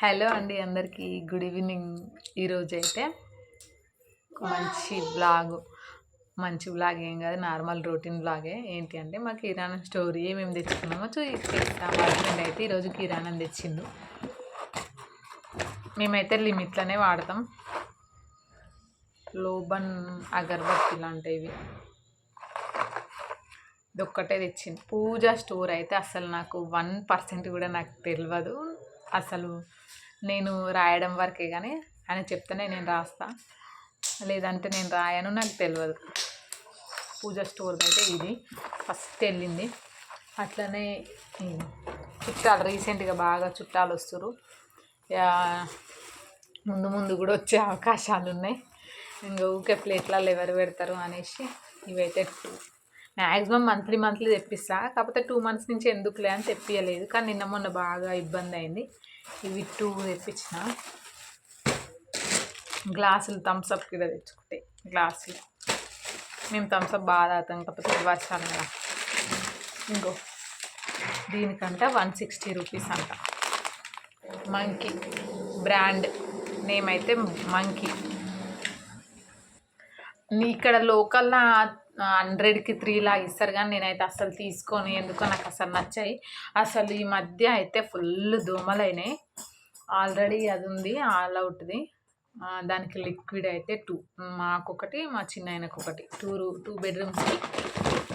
Hello అండి అందరికీ. Good evening ఈరోజు అయితే మంచి బ్లాగ్ మంచి బ్లాగ్ ఏం కాదు నార్మల్ రొటీన్ బ్లాగే. ఏంటి అంటే మా కిరాణం స్టోరీ ఏమేమి తెచ్చుకున్నామో చూపిస్తాం. హస్బెండ్ అయితే ఈరోజు కిరాణం తెచ్చిండు. మేమైతే లిమిట్లోనే వాడతాం. లోబన్ అగరబత్తి లాంటివి. ఇది ఒక్కటే తెచ్చింది పూజ స్టోర్ అయితే అసలు నాకు వన్ పర్సెంట్ కూడా నాకు తెలియదు అసలు నేను రాయడం వరకే కానీ ఆయన చెప్తేనే నేను రాస్తా. లేదంటే నేను రాయను నాకు తెలియదు పూజ స్టోర్ అయితే ఇది. ఫస్ట్ వెళ్ళింది. అట్లనే చుట్టాలు రీసెంట్గా బాగా చుట్టాలు వస్తారు ముందు ముందు కూడా వచ్చే అవకాశాలు ఉన్నాయి ఇంకా ఊకే ప్లేట్లలో ఎవరు పెడతారు అనేసి ఇవైతే మ్యాక్సిమం మంత్లీ మంత్లీ తెప్పిస్తా. కాకపోతే టూ మంత్స్ నుంచి ఎందుకులే అని తెప్పియలేదు. కానీ నిన్న మొన్న బాగా ఇబ్బంది అయింది. ఇవి టూ తెప్పించిన. గ్లాసులు థమ్స్అప్ కూడా తెచ్చుకుంటే గ్లాసులు. మేము థమ్స్అప్ బాగా తాగుతాం. కాకపోతే ఇది వర్షాలు కదా. ఇంకో. దీనికంట వన్ సిక్స్టీ రూపీస్ అంట. మంకీ బ్రాండ్ నేమ్ అయితే మంకీ ఇక్కడ లోకల్లో హండ్రెడ్కి త్రీ లా ఇస్తారు కానీ నేనైతే అసలు తీసుకొని. ఎందుకో నాకు అసలు నచ్చాయి. అసలు ఈ మధ్య అయితే ఫుల్ దోమలైనాయి. ఆల్రెడీ అది ఉంది ఆల్ అవుట్ది. దానికి లిక్విడ్ అయితే టూ. మాకొకటి మా చిన్న ఆయనకు ఒకటి టూ రూ టూ బెడ్రూమ్స్కి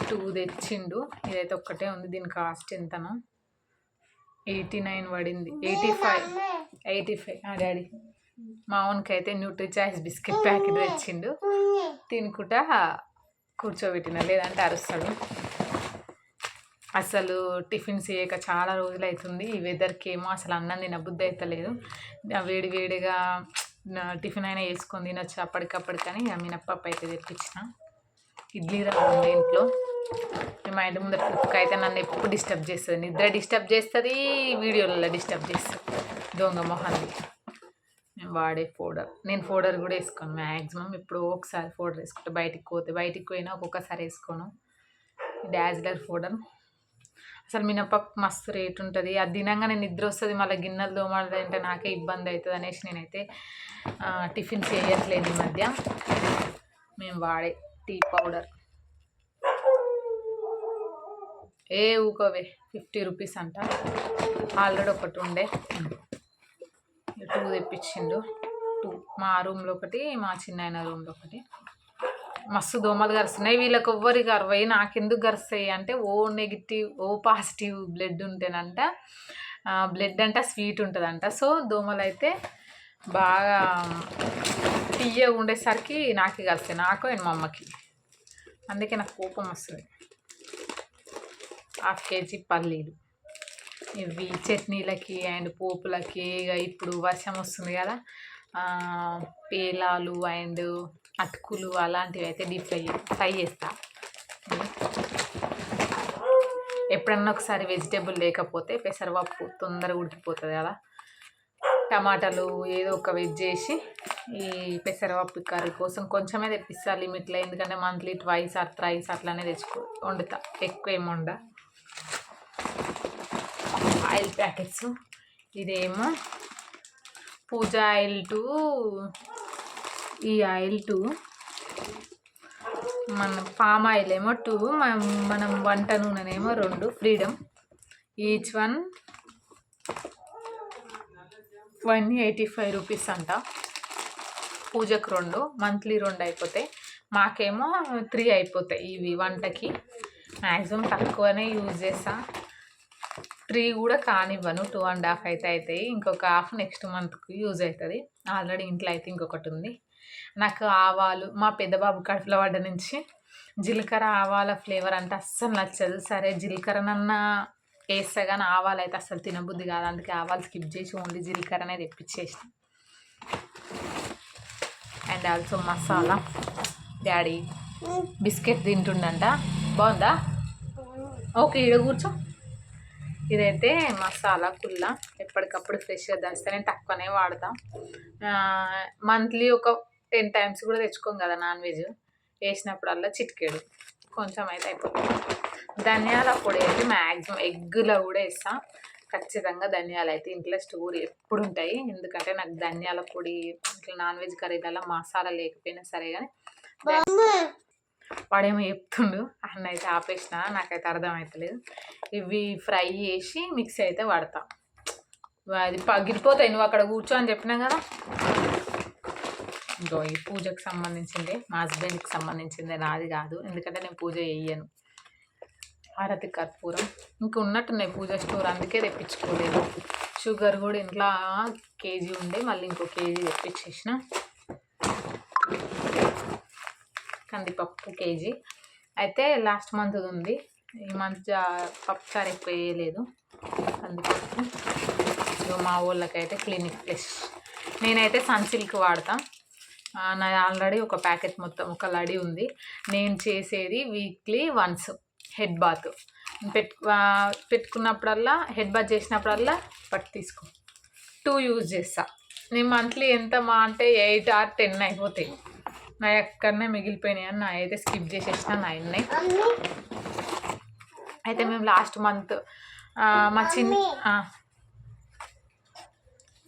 టూ తెచ్చిండు. ఇదైతే ఒక్కటే ఉంది. దీని కాస్ట్ ఎంతనో? ఎయిటీ నైన్ పడింది. Eighty five. Eighty five. ఆ డాడీ. మా ఓన్కి అయితే న్యూట్రీ చాయిస్ బిస్కెట్ ప్యాకెట్ తెచ్చిండు తినుకుంటా కూర్చోబెట్టిన లేదంటే అరుస్తాడు అసలు టిఫిన్స్ చేయక చాలా రోజులు అవుతుంది ఈ వెదర్కి ఏమో అసలు అన్నం తినబుద్ధి అవుతలేదు ఆ వేడి వేడిగా టిఫిన్ అయినా వేసుకొని తినొచ్చు అప్పటికప్పటికని ఇక మినప్పప్పు అయితే తెప్పించిన. ఇడ్లీ రవ్వ ఉంది ఇంట్లో. మా ఇంటి ముందర కుక్క అయితే నన్ను ఎప్పుడు డిస్టర్బ్ చేస్తుంది. నిద్ర డిస్టర్బ్ చేస్తుంది వీడియోలలో డిస్టర్బ్ చేస్తుంది. దొంగ మొహాన్ని. నేను వాడే ఫోడర్ నేను ఫోడర్ కూడా వేసుకోను మ్యాక్సిమం ఇప్పుడు ఒకసారి ఫోడర్ వేసుకుంటే. బయటికి పోతే బయటికి పోయినా ఒక్కొక్కసారి వేసుకోను. డాజ్లర్ ఫోడర్ అసలు మినపప్పు మస్తు రేట్ ఉంటుంది. అది తినంగానే నిద్ర వస్తుంది. మళ్ళీ గిన్నెలు దోమలు అంటే నాకే ఇబ్బంది అవుతుంది అనేసి నేనైతే టిఫిన్ చేయట్లేదు ఈ మధ్య. మేము వాడే టీ పౌడర్. ఏ ఊకోవే. ఫిఫ్టీ రూపీస్ అంట. ఆల్రెడీ ఒకటి ఉండే. టూ తెప్పించిండు. టూ మా రూమ్లో ఒకటి మా చిన్నాయన రూమ్లో ఒకటి. మస్తు దోమలు గరుస్తున్నాయి. వీళ్ళకి ఎవ్వరికి గర్వయి నాకెందుకు గరుస్తాయి అంటే O negative O positive blood ఉంటేనంట blood అంట స్వీట్ ఉంటుందంట. సో దోమలు అయితే బాగా తీయ ఉండేసరికి నాకే కలుస్తాయి నాకు అండ్ మా అమ్మకి. అందుకే నాకు కోపం వస్తుంది. హాఫ్ కేజీ పల్లీలు. ఇవి చట్నీలకి అండ్ పోపులకి ఇక ఇప్పుడు వర్షం వస్తుంది కదా పేలాలు అండ్ అటుకులు అలాంటివి అయితే డీప్ ఫ్రై ఫ్రై చేస్తా. ఎప్పుడన్నా ఒకసారి వెజిటేబుల్ లేకపోతే పెసరపప్పు తొందరగా ఉడికిపోతుంది కదా. టమాటాలు ఏదో ఒక వెజ్ చేసి ఈ పెసరపప్పు కర్రీ కోసం కొంచెమే తెప్పిస్తా లిమిట్లో. ఎందుకంటే మంత్లీ ట్వైస్ ఆర్ త్రైస్ అట్లానే తెచ్చుకో వండుతా. ఎక్కువ ఏమి వండా. Oil packets. ఇదేమో పూజ ఆయిల్ టు ఈ ఆయిల్ టు. మన పామ్ ఆయిల్ ఏమో టూ మనం మనం వంట నూనెనేమో రెండు freedom. Each one one eighty five rupees అంట. పూజకు రెండు మంత్లీ రెండు అయిపోతాయి. మాకేమో త్రీ అయిపోతాయి ఇవి వంటకి. మ్యాక్సిమం తక్కువనే యూజ్ చేస్తాను త్రీ కూడా కానివ్వను. టూ అండ్ హాఫ్ అయితే అవుతాయి ఇంకొక హాఫ్ నెక్స్ట్ మంత్కి యూజ్ అవుతుంది ఆల్రెడీ ఇంట్లో అయితే ఇంకొకటి ఉంది. నాకు ఆవాలు మా పెద్ద బాబు కడుపులో పడ్డ నుంచి జీలకర్ర ఆవాల ఫ్లేవర్ అంటే అస్సలు నచ్చదు. సరే జీలకర్రనన్నా వేస్తా కానీ ఆవాలు అయితే అస్సలు తినబుద్ధి కాదు. అందుకే ఆవాలు స్కిప్ చేసి ఓన్లీ జీలకర్రనే తెప్పించేసిన. And also masala. Daddy biscuit తింటుండంట. బాగుందా? ఓకే ఈడ కూర్చో. ఇదైతే మసాలా కుల్ల. ఎప్పటికప్పుడు ఫ్రెష్గా దంచితే నేను తక్కువనే వాడతాం. మంత్లీ ఒక టెన్ టైమ్స్ కూడా తెచ్చుకోం కదా నాన్ వెజ్. వేసినప్పుడల్లా చిటికేడు. కొంచెం అయితే అయిపోతుంది. ధనియాల పొడి అయితే మ్యాక్సిమం ఎగ్గులో కూడా వేస్తాం. ఖచ్చితంగా ధనియాలు అయితే ఇంట్లో స్టోర్ ఎప్పుడు ఉంటాయి. ఎందుకంటే నాకు ధనియాల పొడి ఇట్లా నాన్ వెజ్ కర్రీలలో మసాలా లేకపోయినా సరే కానీ వాడేమో చెప్తుండు. అన్న అయితే ఆపేసిన నాకైతే అర్థమవుతలేదు ఇవి ఫ్రై చేసి మిక్సీ అయితే వాడతా. అది పగిలిపోతాయి. నువ్వు అక్కడ కూర్చో అని చెప్పినా కదా. ఇంకో ఈ పూజకు సంబంధించింది. మా హస్బెండ్కి సంబంధించింది. నాది కాదు. ఎందుకంటే నేను పూజ చేయను హారతి కర్పూరం. ఇంకా ఉన్నట్టున్నాయి పూజ స్టోర్. అందుకే తెప్పించుకోలేదు. షుగర్ కూడా ఇంట్లో కేజీ ఉండే. మళ్ళీ ఇంకో కేజీ తెప్పించేసిన. కందిపప్పు కేజీ. అయితే లాస్ట్ మంత్ ఉంది. ఈ మంత్ పప్పుచారు ఎక్కువ వేయలేదు కందిపప్పు. మా వాళ్ళకైతే క్లినిక్ ప్లస్ నేనైతే సన్సిల్క్ వాడతా. నా ఆల్రెడీ ఒక ప్యాకెట్ మొత్తం ఒక లడి ఉంది. నేను చేసేది వీక్లీ వన్స్ హెడ్ బాత్. పెట్టు పెట్టుకున్నప్పుడల్లా హెడ్ బాత్ చేసినప్పుడల్లా పట్టు తీసుకో. టూ యూజ్ చేస్తా. నేను మంత్లీ ఎంత మా అంటే ఎయిట్ ఆర్ టెన్ అయిపోతాయి. నా ఎక్కడనే మిగిలిపోయినాయి అని నా అయితే స్కిప్ చేసేసిన నా ఉన్నాయి అయితే మేము లాస్ట్ మంత్ మా చిన్న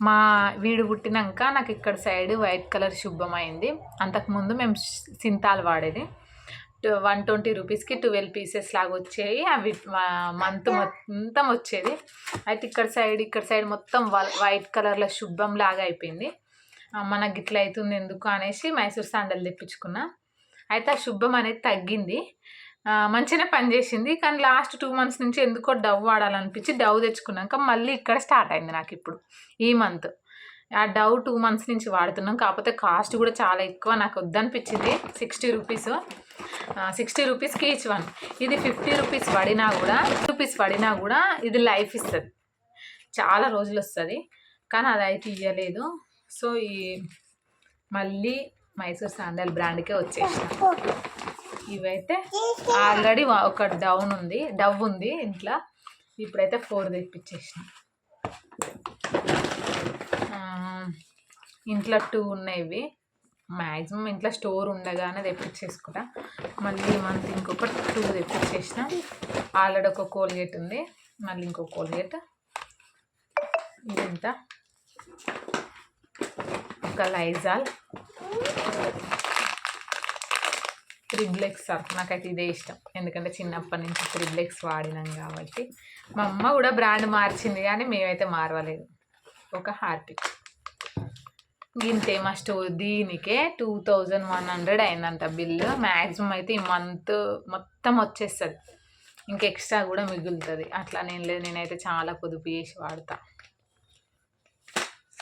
మా వీడు పుట్టినాక నాకు ఇక్కడ సైడ్ వైట్ కలర్ శుభ్రమైంది అంతకుముందు మేము సింతాలు వాడేది. వన్ ట్వంటీ రూపీస్కి ట్వెల్వ్ పీసెస్ లాగా వచ్చేవి అవి మంత్ మొత్తం వచ్చేది. అయితే ఇక్కడ సైడ్ ఇక్కడ సైడ్ మొత్తం వైట్ కలర్లో శుభ్రం లాగా అయిపోయింది. మనకి ఇట్లా అవుతుంది ఎందుకు అనేసి మైసూర్ శాండల్ తెప్పించుకున్నా. అయితే ఆ శుభ్రం అనేది తగ్గింది. మంచిగానే పనిచేసింది కానీ లాస్ట్ టూ మంత్స్ నుంచి ఎందుకో డవ్ వాడాలనిపించి డవ్ తెచ్చుకున్నాక మళ్ళీ ఇక్కడ స్టార్ట్ అయింది నాకు ఇప్పుడు ఈ మంత్. ఆ డవ్ టూ మంత్స్ నుంచి వాడుతున్నాం. కాకపోతే కాస్ట్ కూడా చాలా ఎక్కువ. నాకు వద్దనిపించింది సిక్స్టీ రూపీస్. సిక్స్టీ రూపీస్కి ఈచ్ వన్. ఇది ఫిఫ్టీ రూపీస్ పడినా కూడా రూపీస్ పడినా కూడా ఇది లైఫ్ ఇస్తుంది. చాలా రోజులు వస్తుంది. కానీ అది అయితే ఇవ్వలేదు సో ఈ మళ్ళీ మైసూర్ శాండల్ బ్రాండ్కే వచ్చేసిన. ఇవైతే ఆల్రెడీ ఒక డౌన్ ఉంది డవ్ ఉంది ఇంట్లో. ఇప్పుడైతే ఫోర్ తెప్పించేసిన. ఇంట్లో టూ ఉన్నాయి ఇవి. మ్యాక్సిమం ఇంట్లో స్టోర్ ఉండగానే తెప్పించేసుకుంటా. మళ్ళీ మంత్ ఇంకొక టూ తెప్పించేసిన. ఆల్రెడీ ఒక కోల్గేట్ ఉంది. మళ్ళీ ఇంకో కోల్గేట్. ఇదంతా. ఒక లైజాల్. త్రిబ్లెక్స్ సర్ఫ్ నాకైతే ఇదే ఇష్టం. ఎందుకంటే చిన్నప్పటి నుంచి త్రిబ్లెక్స్ వాడినాం కాబట్టి. మా అమ్మ కూడా బ్రాండ్ మార్చింది కానీ మేమైతే మారవలేదు. ఒక హార్పిక్. దీంతే మా స్టోర్? దీనికే టూ థౌజండ్ వన్ హండ్రెడ్ అయిందంట బిల్లు. మ్యాక్సిమం అయితే ఈ మంత్ మొత్తం వచ్చేస్తుంది. ఇంకా ఎక్స్ట్రా కూడా మిగులుతుంది. అట్లా నేను లేదు నేనైతే చాలా పొదుపు చేసి వాడతా.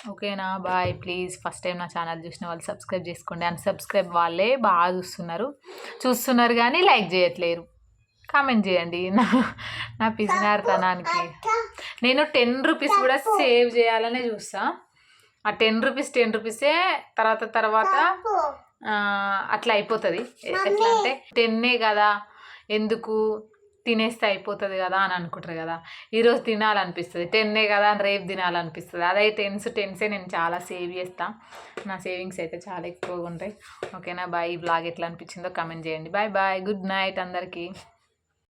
ఓకేనా? బాయ్. ప్లీజ్ ఫస్ట్ టైం నా ఛానల్ చూసిన వాళ్ళు సబ్స్క్రైబ్ చేసుకోండి. అండ్ సబ్స్క్రైబ్ వాళ్ళే బాగా చూస్తున్నారు. చూస్తున్నారు కానీ లైక్ చేయట్లేరు. కామెంట్ చేయండి. నా నా పిసినారితనానికి నేను టెన్ రూపీస్ కూడా సేవ్ చేయాలనే చూస్తా. ఆ టెన్ రూపీస్ టెన్ రూపీసే తర్వాత తర్వాత అట్లా అయిపోతుంది. ఎట్లా అంటే టెన్నే కదా. ఎందుకు? తినేస్తే అయిపోతుంది కదా అని అనుకుంటారు కదా. ఈరోజు తినాలనిపిస్తుంది. టెన్నే కదా అని రేపు తినాలనిపిస్తుంది. అదే టెన్స్ టెన్సే నేను చాలా సేవ్ చేస్తాను నా సేవింగ్స్ అయితే చాలా ఎక్కువగా ఉంటాయి. ఓకేనా? బాయ్ ఈ బ్లాగ్ ఎట్లా అనిపించిందో కమెంట్ చేయండి. బాయ్ బాయ్ గుడ్ నైట్ అందరికీ.